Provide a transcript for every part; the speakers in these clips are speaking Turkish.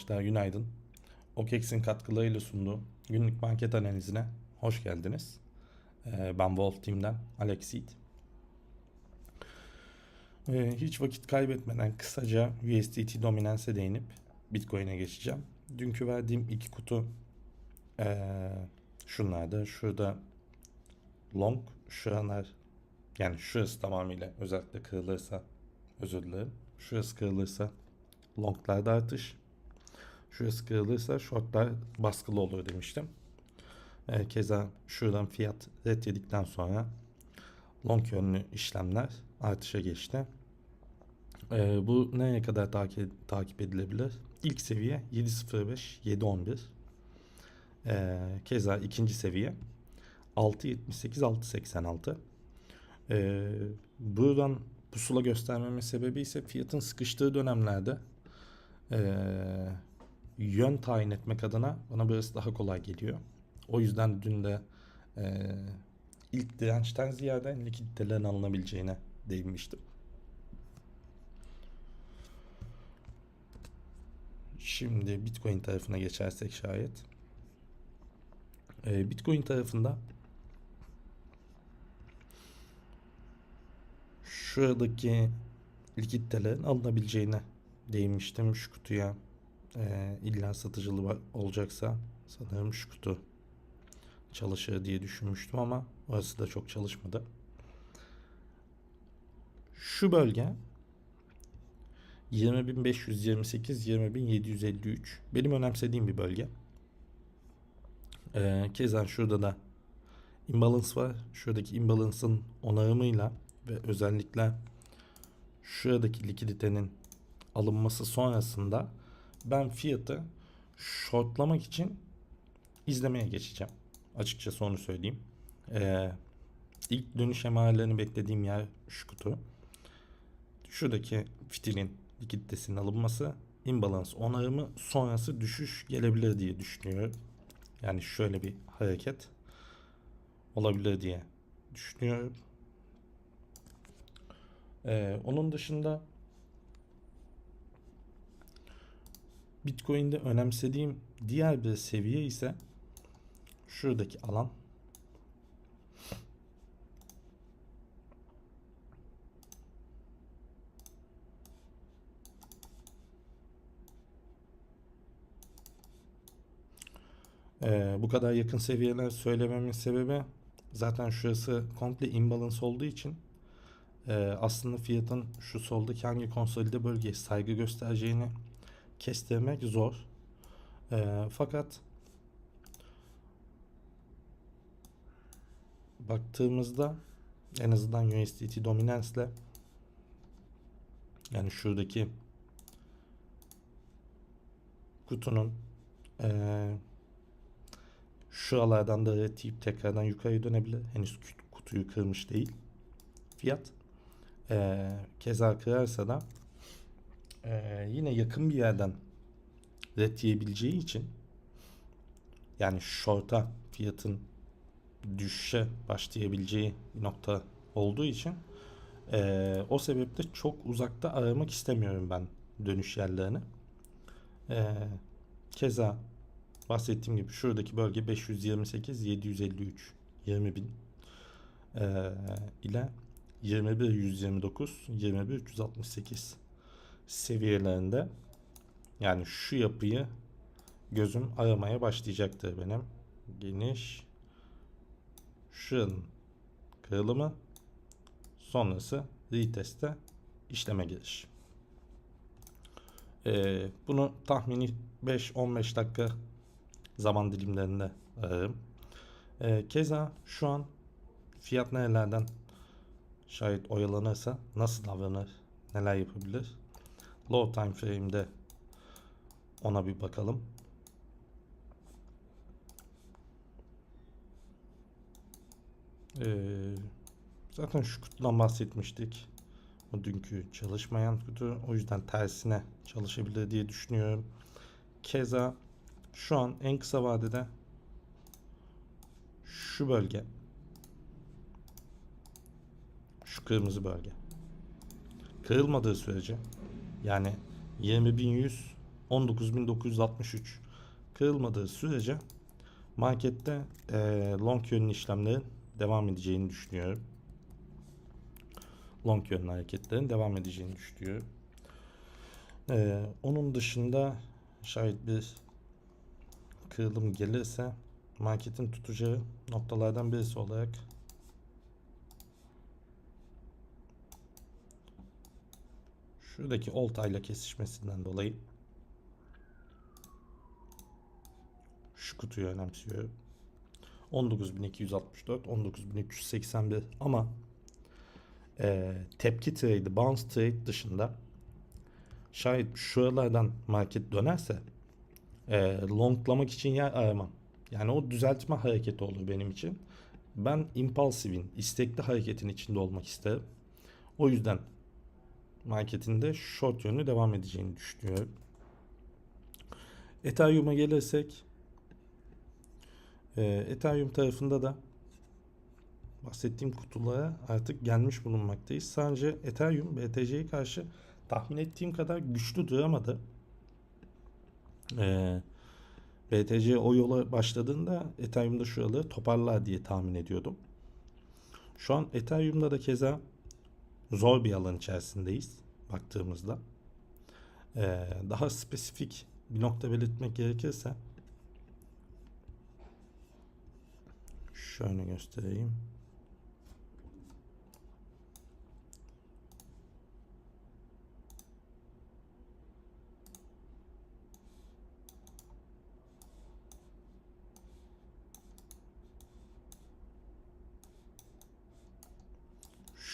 Arkadaşlar günaydın. OKEX'in katkılarıyla sunduğu günlük market analizine hoş geldiniz. Ee, Ben Wolf Team'den Alex Yiğit. Ee, Hiç vakit kaybetmeden kısaca USDT dominance'e değinip Bitcoin'e geçeceğim. Dünkü verdiğim iki kutu ee, şunlardı. Şurada long, şuralar yani şurası tamamıyla özellikle kırılırsa özür dilerim. Şurası kırılırsa longlarda artış. Şurası kırılırsa shortlar baskılı olur demiştim. Ee, keza şuradan fiyat red yedikten sonra long yönlü işlemler artışa geçti. Ee, bu nereye kadar takip, takip edilebilir? İlk seviye 7.05 7.11. Ee, keza ikinci seviye 6.78 6.86. Ee, buradan pusula göstermemin sebebi ise fiyatın sıkıştığı dönemlerde ee, yön tayin etmek adına bana burası daha kolay geliyor. O yüzden dün de ee, ilk dirençten ziyade likiditelerin alınabileceğine değinmiştim. Şimdi Bitcoin tarafına geçersek şayet. Ee, Bitcoin tarafında şuradaki likiditelerin alınabileceğine değinmiştim şu kutuya. Ee, illa satıcılı olacaksa sanırım şu kutu çalışır diye düşünmüştüm ama orası da çok çalışmadı. Şu bölge 20.528 20.753 benim önemsediğim bir bölge. Ee, keza şurada da imbalance var. Şuradaki imbalance'ın onarımıyla ve özellikle şuradaki likiditenin alınması sonrasında ben fiyatı shortlamak için izlemeye geçeceğim. Açıkçası onu söyleyeyim. Ee, ilk dönüş emarelerini beklediğim yer şu kutu. Şuradaki fitilin likiditesinin alınması, imbalans onarımı sonrası düşüş gelebilir diye düşünüyorum. Yani şöyle bir hareket olabilir diye düşünüyorum. Ee, onun dışında Bitcoin'de önemsediğim diğer bir seviye ise şuradaki alan. Ee, bu kadar yakın seviyeler söylememin sebebi zaten şurası komple imbalance olduğu için e, aslında fiyatın şu soldaki hangi konsolide bölgeye saygı göstereceğini kestirmek zor. E, fakat baktığımızda en azından USDT dominansle yani şuradaki kutunun eee şuralardan da reteyip tekrardan yukarı dönebilir. Henüz kut- kutuyu kırmış değil. Fiyat. Eee keza kırarsa da eee, yine yakın bir yerden ret yiyebileceği için yani short'a fiyatın düşüşe başlayabileceği nokta olduğu için eee, o sebeple çok uzakta aramak istemiyorum ben dönüş yerlerini. Eee, keza bahsettiğim gibi şuradaki bölge 528 753 20 bin eee, ile 21 129 21 368 seviyelerinde yani şu yapıyı gözüm aramaya başlayacaktır benim. Geniş şuranın kırılımı sonrası reteste işleme giriş. Ee, bunu tahmini 5-15 dakika zaman dilimlerinde ararım. Ee, keza şu an fiyat nerelerden şayet oyalanırsa nasıl davranır, neler yapabilir? Low time frame'de ona bir bakalım. Ee, zaten şu kutudan bahsetmiştik. O dünkü çalışmayan kutu. O yüzden tersine çalışabilir diye düşünüyorum. Keza şu an en kısa vadede şu bölge şu kırmızı bölge kırılmadığı sürece yani 20.100 19.963 kırılmadığı sürece markette eee, long yönlü işlemlerin devam edeceğini düşünüyorum. Long yönlü hareketlerin devam edeceğini düşünüyorum. Eee, onun dışında şayet bir kırılım gelirse marketin tutacağı noktalardan birisi olarak şuradaki oltayla kesişmesinden dolayı şu kutuyu önemsiyorum. 19.264, 19.381 ama eee, tepki trade, bounce trade dışında şayet şuralardan market dönerse eee longlamak için yer aramam. Yani o düzeltme hareketi olur benim için. Ben impulsive'in, istekli hareketin içinde olmak isterim. O yüzden marketinde short yönlü devam edeceğini düşünüyorum. Ethereum'a gelirsek eee, Ethereum tarafında da bahsettiğim kutulara artık gelmiş bulunmaktayız. Sadece Ethereum BTC'ye karşı tahmin ettiğim kadar güçlü duramadı. Eee BTC o yola başladığında Ethereum'da şuraları toparlar diye tahmin ediyordum. Şu an Ethereum'da da keza zor bir alan içerisindeyiz baktığımızda. Eee, daha spesifik bir nokta belirtmek gerekirse şöyle göstereyim.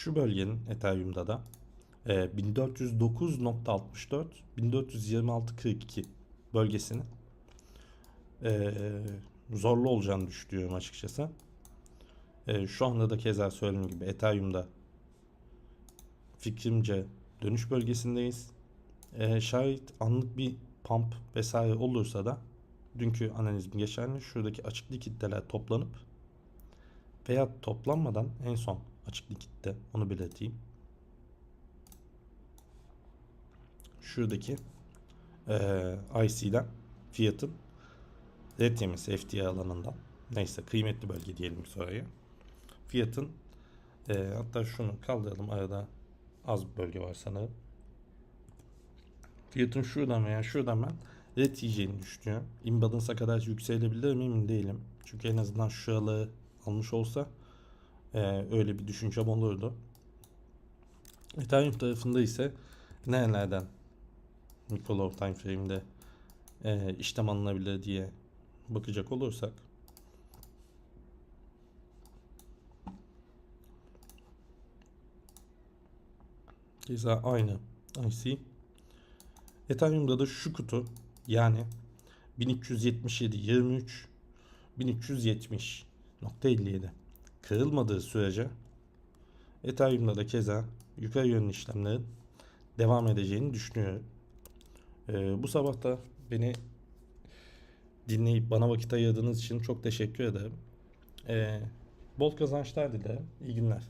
Şu bölgenin Ethereum'da da e, 1409.64 1426.42 bölgesinin e, zorlu olacağını düşünüyorum açıkçası. E, şu anda da keza söylediğim gibi Ethereum'da fikrimce dönüş bölgesindeyiz. E, şayet anlık bir pump vesaire olursa da dünkü analizim geçerli. Şuradaki açık likitteler toplanıp veya toplanmadan en son açık likitte onu belirteyim. Şuradaki eee IC'den fiyatın red yemesi FTA alanından neyse kıymetli bölge diyelim sonraya. Fiyatın eee, hatta şunu kaldıralım arada az bir bölge var sanırım. Fiyatın şuradan veya şuradan ben red yiyeceğini düşünüyorum. Imbalance'a kadar yükselebilir mi emin değilim. Çünkü en azından şuraları almış olsa ee, öyle bir düşüncem olurdu. Ethereum tarafında ise nerelerden Microlow time frame'de e, işlem alınabilir diye bakacak olursak Keza aynı IC. Ethereum'da da şu kutu yani 1377 23 1370.57 kırılmadığı sürece Ethereum'da da keza yukarı yönlü işlemlerin devam edeceğini düşünüyorum. Ee, bu sabah da beni dinleyip bana vakit ayırdığınız için çok teşekkür ederim. Ee, bol kazançlar dilerim. İyi günler.